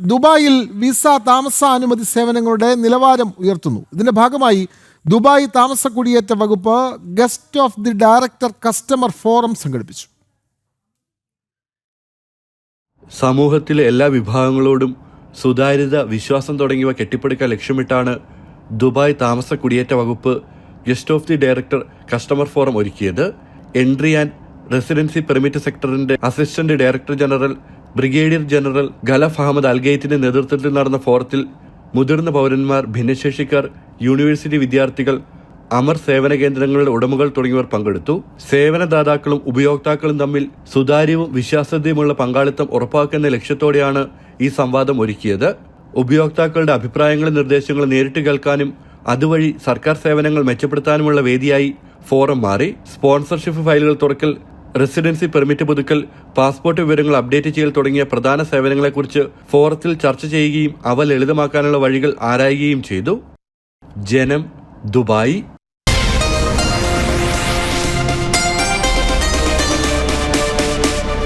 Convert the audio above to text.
ദുബായിൽ വിസ താമസാനുമതി സേവനങ്ങളുടെ നിലവാരം ഉയർത്തുന്നു. ഇതിന്റെ ഭാഗമായി ദുബായ് താമസ കുടിയേറ്റ വകുപ്പ് guest of the director customer forum സംഘടിപ്പിച്ചു. സമൂഹത്തിലെ എല്ലാ വിഭാഗങ്ങളോടും സുതാര്യത വിശ്വാസം തുടങ്ങിയവ കെട്ടിപ്പടുക്കാൻ ലക്ഷ്യമിട്ടാണ് ദുബായ് താമസ കുടിയേറ്റ വകുപ്പ് guest of the director customer forum ഒരുക്കിയത്. Entry and residency permit സെക്ടറിന്റെ assistant director general brigadier general Khalaf Ahmed അൽഗെയ്ത്തിന്റെ നേതൃത്വത്തിൽ നടന്ന ഫോറത്തിൽ മുതിർന്ന പൗരന്മാർ ഭിന്നശേഷിക്കാർ യൂണിവേഴ്സിറ്റി വിദ്യാർത്ഥികൾ അമർ സേവന കേന്ദ്രങ്ങളുടെ ഉടമകൾ തുടങ്ങിയവർ പങ്കെടുത്തു. സേവനദാതാക്കളും ഉപയോക്താക്കളും തമ്മിൽ സുതാര്യവും വിശ്വാസ്യതയുമുള്ള പങ്കാളിത്തം ഉറപ്പാക്കുന്ന ലക്ഷ്യത്തോടെയാണ് ഈ സംവാദം ഒരുക്കിയത്. ഉപയോക്താക്കളുടെ അഭിപ്രായങ്ങളും നിർദ്ദേശങ്ങളും നേരിട്ട് കേൾക്കാനും അതുവഴി സർക്കാർ സേവനങ്ങൾ മെച്ചപ്പെടുത്താനുമുള്ള വേദിയായി ഫോറം മാറി. സ്പോൺസർഷിപ്പ് ഫയലുകൾ തുറക്കൽ റെസിഡൻസി പെർമിറ്റ് പുതുക്കൽ പാസ്പോർട്ട് വിവരങ്ങൾ അപ്ഡേറ്റ് ചെയ്യൽ തുടങ്ങിയ പ്രധാന സേവനങ്ങളെക്കുറിച്ച് ഫോറത്തിൽ ചർച്ച ചെയ്യുകയും അവ ലളിതമാക്കാനുള്ള വഴികൾ ആരായുകയും ചെയ്തു. ജനം ദുബായ്.